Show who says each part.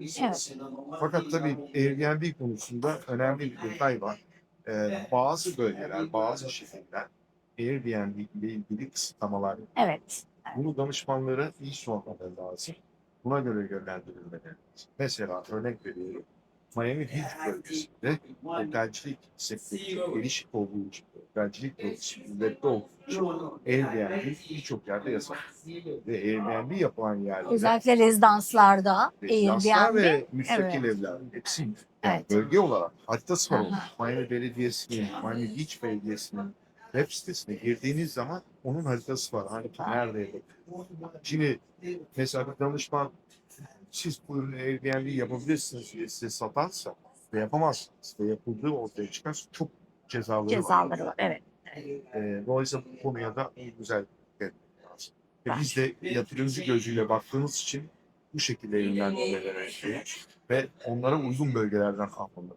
Speaker 1: Evet.
Speaker 2: Fakat tabii Airbnb konusunda önemli bir detay var. Ee, bazı bölgeler, bazı şehirler Airbnb ile ilgili kısıtlamalar yapıyor.
Speaker 1: Evet.
Speaker 2: Bunu danışmanlara iyi sormaları lazım. Buna göre yönlendirilmeleri lazım. Mesela örnek veriyorum. Miami Beach bölgesinde otelcilik sektörü gelişik olduğu için, otelcilik bölgesi kuvvetli olduğu için Airbnb birçok yerde yasak. Ve Airbnb yapılan yerlerde
Speaker 1: Özellikle rezidanslarda
Speaker 2: rezidanslar
Speaker 1: Airbnb.
Speaker 2: ve müstakil
Speaker 1: evet.
Speaker 2: evler hepsi yani
Speaker 1: Evet.
Speaker 2: bölge olarak haritası var.
Speaker 1: Aha.
Speaker 2: onun. Miami Belediyesi'nin, Miami Beach Belediyesi'nin web sitesine girdiğiniz zaman onun haritası var. Hani nerede Şimdi mesela bir danışman siz bu ürünü Airbnb yapabilirsiniz diye size satarsa ve yapamazsınız ve yapıldığı ortaya çıkarsa çok cezaları var.
Speaker 1: Cezaları var. Evet.
Speaker 2: Ee, dolayısıyla bu konuya da güzel etmek lazım. Ve biz de yatırımcı gözüyle baktığımız için bu şekilde yönlendirmeler yapıyoruz ve onlara uygun bölgelerden almalı.